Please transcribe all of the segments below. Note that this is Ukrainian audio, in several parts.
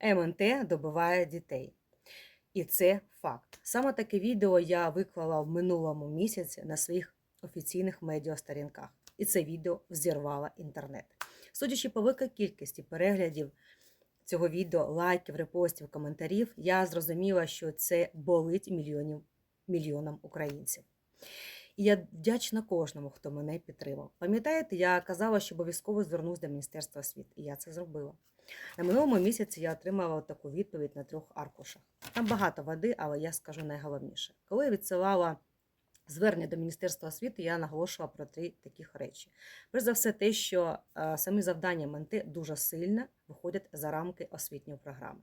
МНТ добиває дітей. І це факт. Саме таке відео я виклала в минулому місяці на своїх офіційних медіасторінках. І це відео взірвало інтернет. Судячи по великій кількості переглядів цього відео, лайків, репостів, коментарів, я зрозуміла, що це болить мільйонів, мільйонам українців. І я вдячна кожному, хто мене підтримав. Пам'ятаєте, я казала, що обов'язково звернусь до Міністерства освіти, і я це зробила. На минулому місяці я отримала таку відповідь на трьох аркушах. Там багато води, але я скажу найголовніше. Коли відсилала звернення до Міністерства освіти, я наголошувала про три таких речі. Перш за все, те, що е, самі завдання МНТ дуже сильно виходять за рамки освітньої програми.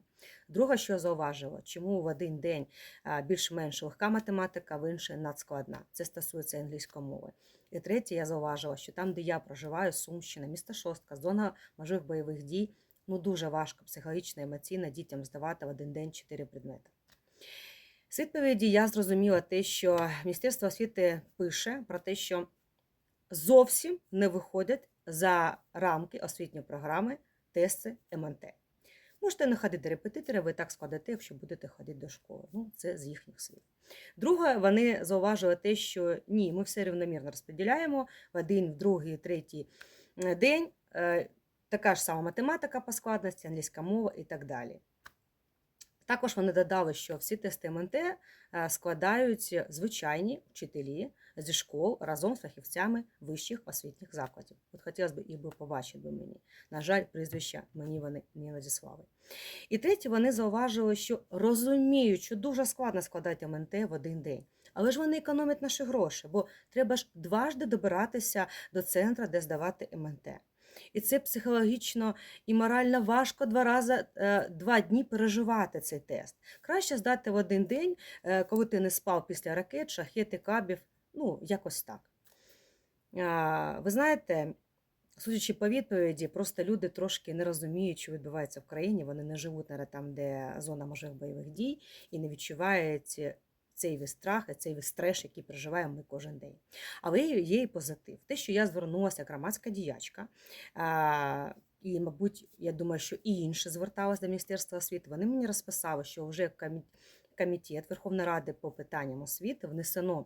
Друге, що я зауважила, чому в один день е, більш-менш легка математика, в інший надскладна. Це стосується англійської мови. І третє, я зауважила, що там, де я проживаю, Сумщина, місто Шостка, зона можливих бойових дій, ну дуже важко психологічно, емоційно дітям здавати в один день чотири предмети. З відповіді я зрозуміла те, що Міністерство освіти пише про те, що зовсім не виходять за рамки освітньої програми тести МНТ. Можете не ходити до репетитора, ви так складете, якщо будете ходити до школи. Ну, це з їхніх слів. Друге, вони зауважили те, що ні, ми все рівномірно розподіляємо в один, в другий, третій е, день. Е, Така ж сама математика по складності, англійська мова і так далі. Також вони додали, що всі тести МНТ е, складають звичайні вчителі зі школ разом з фахівцями вищих освітніх закладів. От хотілося б їх би побачити мені. На жаль, прізвища мені вони не надіслали. І третє, вони зауважили, що розуміють, що дуже складно складати МНТ в один день. Але ж вони економять наші гроші, бо треба ж дважди добиратися до центру, де здавати МНТ. І це психологічно і морально важко два рази е, два дні переживати цей тест. Краще здати в один день, е, коли ти не спав після ракет, шахети, кабів, ну, якось так. Ви знаєте, судячи по відповіді, просто люди трошки не розуміють, що відбувається в країні. Вони не живуть там, де зона можливих бойових дій, і не відчувають цей весь страх, цей весь стрес, який переживаємо ми кожен день. Але є і позитив. Те, що я звернулася як громадська діячка, і, мабуть, я думаю, що і інші зверталися до Міністерства освіти, вони мені розписали, що вже комітет Верховної Ради по питанням освіти внесено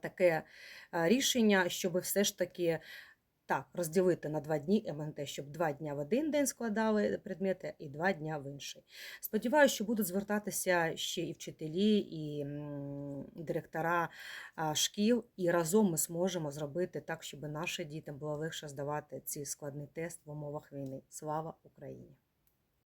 таке рішення, щоб все ж таки так, розділити на два дні МНТ, щоб два дня в один день складали предмети і два дня в інший. Сподіваюся, що будуть звертатися ще і вчителі, і директора шкіл, і разом ми зможемо зробити так, щоб нашим дітям було легше здавати ці складний тест в умовах війни. Слава Україні!